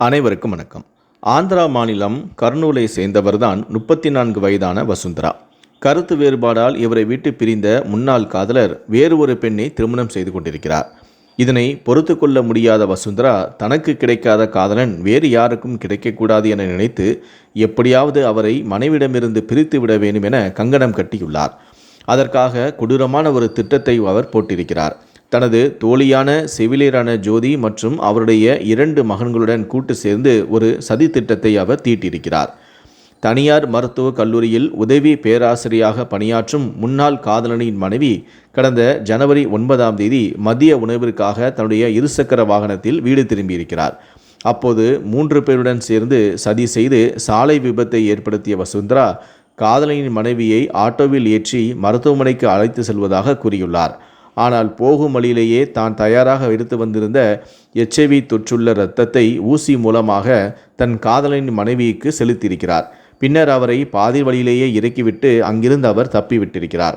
அனைவருக்கும் வணக்கம். ஆந்திரா மாநிலம் கர்னூலை சேர்ந்தவர்தான் முப்பத்தி நான்கு வயதான வசுந்தரா. கருத்து வேறுபாடால் இவரை விட்டு பிரிந்த முன்னாள் காதலர் வேறு ஒரு பெண்ணை திருமணம் செய்து கொண்டிருக்கிறார். இதனை பொறுத்து கொள்ள முடியாத வசுந்தரா தனக்கு கிடைக்காத காதலன் வேறு யாருக்கும் கிடைக்கக்கூடாது என நினைத்து எப்படியாவது அவரை மனைவிடமிருந்து பிரித்து விட வேண்டும் என கங்கணம் கட்டியுள்ளார். அதற்காக கொடூரமான ஒரு திட்டத்தை அவர் போட்டிருக்கிறார். தனது தோழியான செவிலியரான ஜோதி மற்றும் அவருடைய இரண்டு மகன்களுடன் கூட்டு சேர்ந்து ஒரு சதி திட்டத்தை அவர் தீட்டியிருக்கிறார். தனியார் மருத்துவக் கல்லூரியில் உதவி பேராசிரியாக பணியாற்றும் முன்னாள் காதலனின் மனைவி கடந்த ஜனவரி ஒன்பதாம் தேதி மதிய உணவிற்காக தன்னுடைய இருசக்கர வாகனத்தில் வீடு திரும்பியிருக்கிறார். அப்போது மூன்று பேருடன் சேர்ந்து சதி செய்து சாலை விபத்தை ஏற்படுத்திய வசுந்தரா காதலனின் மனைவியை ஆட்டோவில் ஏற்றி மருத்துவமனைக்கு அழைத்து செல்வதாக கூறியுள்ளார். ஆனால் போகும் வழியிலேயே தான் தயாராக எடுத்து வந்திருந்த எச்ஐவி தொற்றுள்ள இரத்தத்தை ஊசி மூலமாக தன் காதலின் மனைவிக்கு செலுத்தியிருக்கிறார். பின்னர் அவரை பாதி வழியிலேயே இறக்கிவிட்டு அங்கிருந்து அவர் தப்பிவிட்டிருக்கிறார்.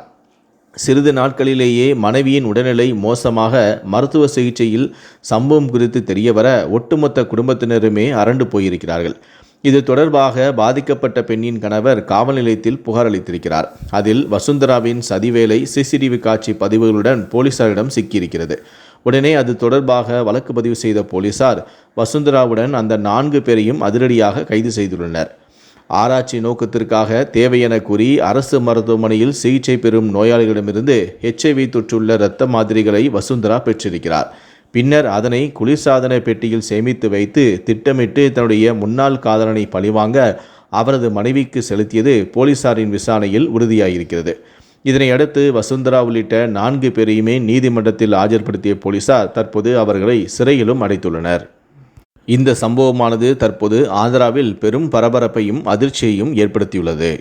சிறிது நாட்களிலேயே மனைவியின் உடல்நிலை மோசமாக மருத்துவ சிகிச்சையில் சம்பவம் குறித்து தெரியவர ஒட்டுமொத்த குடும்பத்தினருமே அரண்டு போயிருக்கிறார்கள். இது தொடர்பாக பாதிக்கப்பட்ட பெண்ணின் கணவர் காவல் நிலையத்தில் புகார் அளித்திருக்கிறார். அதில் வசுந்தராவின் சதிவேலை சிசிடிவி காட்சி பதிவுகளுடன் போலீசாரிடம் சிக்கியிருக்கிறது. உடனே அது தொடர்பாக வழக்கு பதிவு செய்த போலீசார் வசுந்தராவுடன் அந்த நான்கு பேரையும் அதிரடியாக கைது செய்துள்ளனர். ஆராய்ச்சி நோக்கத்திற்காக தேவையென கூறி அரசு மருத்துவமனையில் சிகிச்சை பெறும் நோயாளிகளிடமிருந்து ஹெச்ஐவி தொற்றுள்ள இரத்த மாதிரிகளை வசுந்தரா பெற்றிருக்கிறார். பின்னர் அதனை குளிர்சாதன பெட்டியில் சேமித்து வைத்து திட்டமிட்டு தன்னுடைய முன்னாள் காதலனை பழிவாங்க அவரது மனைவிக்கு செலுத்தியது போலீசாரின் விசாரணையில் உறுதியாகியிருக்கிறது இதனையடுத்து வசுந்தரா உள்ளிட்ட நான்கு பேரையுமே நீதிமன்றத்தில் ஆஜர்படுத்திய போலீசார் தற்போது அவர்களை சிறையிலும் அடைத்துள்ளனர். இந்த சம்பவமானது தற்போது ஆந்திராவில் பெரும் பரபரப்பையும் அதிர்ச்சியையும் ஏற்படுத்தியுள்ளது.